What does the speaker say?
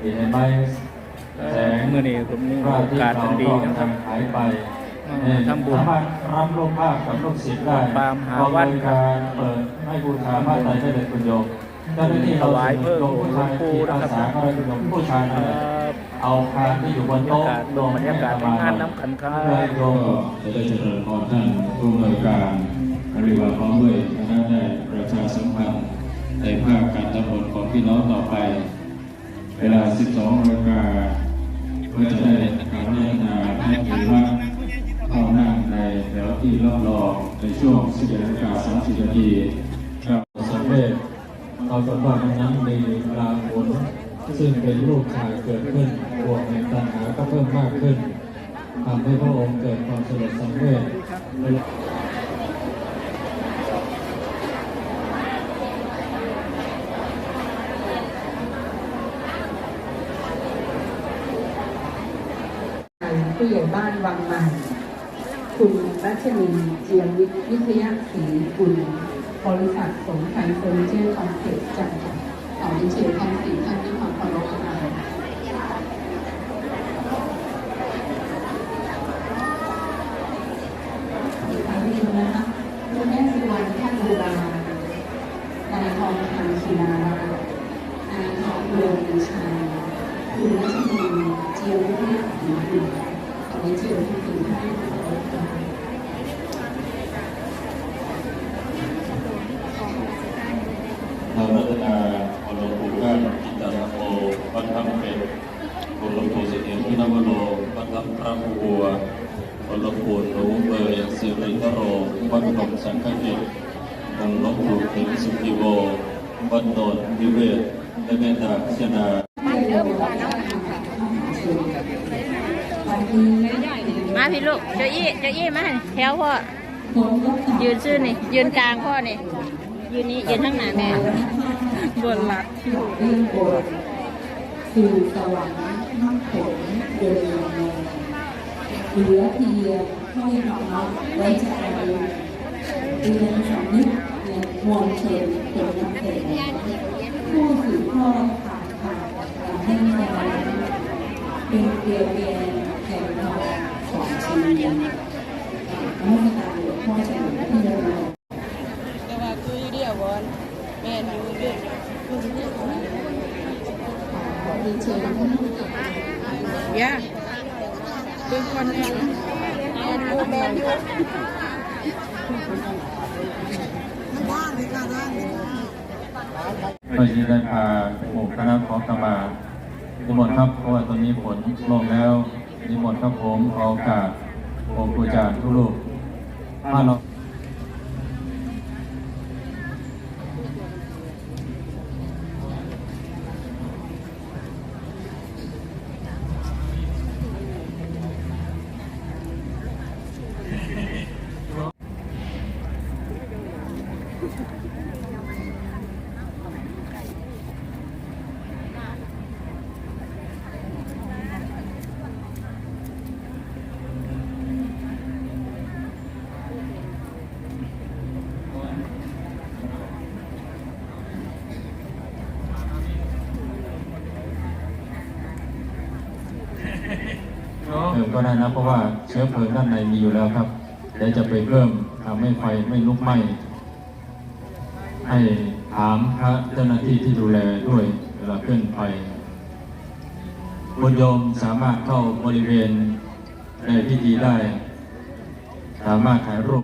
เห็นไหมแสงเมื่อนี้ผมมีพระโออาทิตกาสย์อันดีเรานะคก็รับหายไปเออทำบุญสามารถรับลูกภาพกับลูกศิษย์ได้ปามหาวัดเรบริการเปิดให้บูชาพระไตรได้เลยคุณโยมเจ้าหน้าที่เราถวายเพิ่มโยมผู้ชายหลวงปู่ที่นะอาครับสาก็เลยคุณโยมผู้ชายคนั่นรัแหละบเอาคานที่อยู่บนบรรยาโต๊ะกาศดูบรรยากาศในงานน้ำขันครัเพื่อให้บโยมก็จะได้เจริญพรท่านผู้อำนวยการบริวารพร้อมด้วยคณะได้ประชาสัมพันธ์ในภาคการตำรวจของพี่น้องต่อไปเวลา 12นาฬิกาเพื่อจะได้การพัฒนาให้ถือว่าเข้านั่งในแถวที่รอบรองในช่วง 11นาฬิกา30นาทีครับสำเร็จเราจะว่ามันนั้นมีลาผลซึ่งเป็นลูกชายเกิดขึ้นบวกในตัณหาก็เพิ่มมากขึ้นทำให้พระองค์เกิดความสลดสังเวช ผู้ใหญ่บ้านวังใหม่ คุณรัชนีเจียมวิทยาศรีกุลบริษัทสมไทยเฟอร์นิเจอร์คอมเพล็กซ์จำกัดขอเรียนเชิญทั้งสี่ท่านด้วยความเคารพค่ะทางนี้นะคะคุณแม่สุวรรณท่านบูรานายทองคำคีนารานายทองเรืองชัยคุณรัชนีเจียมวิทยาศรีกุล ขอเรียนเชิญทั้งสี่ท่านด้วยความเคารพค่ะเรารัตนาบรมปู่ก้านจิตตรโมวัดธรรมเป็นบรมปู่เสถียรพินวโรวัดธรรมพระภูบัวบรมปู่หนูเบยสิริตโรวัดหนมสังฆเกตองค์หลงปูถึงสุขีโววัดโนนิเวศและเมตตาพิจารณา มาพี่ลูกเจ้าอี้เจ้าอี้มาแถวพ่อ ยืนชื่อนี่ ยืนกลางพ่อนี่ ยืนนี้ยืนข้างหน้าแม่บนหลักสู่สวรรค์น้ำผลเดินลงเหลือเพียงห้อยน้อมไว้ใจเรียนสำนึกในมวลชนเป็นนักเตะ แต่ว่าคือเดียวบอลแม่ดูเรื่องขอเรียนเชิญท่านผู้ย่าเป็นคนแม่แม่ดูแม่ได้พาหมู่คณะของกรรมานิมนต์ครับเพราะว่าตอนนี้ฝนลงแล้วนิมนต์ครับผมขอโอกาส องค์ครูอาจารย์ทุกรูปมาเรา เออก็ได้นะเพราะว่าเชื้อเพลิงด้านในมีอยู่แล้วครับเดี๋ยวจะไปเพิ่มทำให้ไฟไม่ลุกไหม้ให้ถามพระเจ้าหน้าที่ที่ดูแลด้วยเวลาขึ้นไฟคุณโยมสามารถเข้าบริเวณในพิธีได้ สามารถถ่ายรูป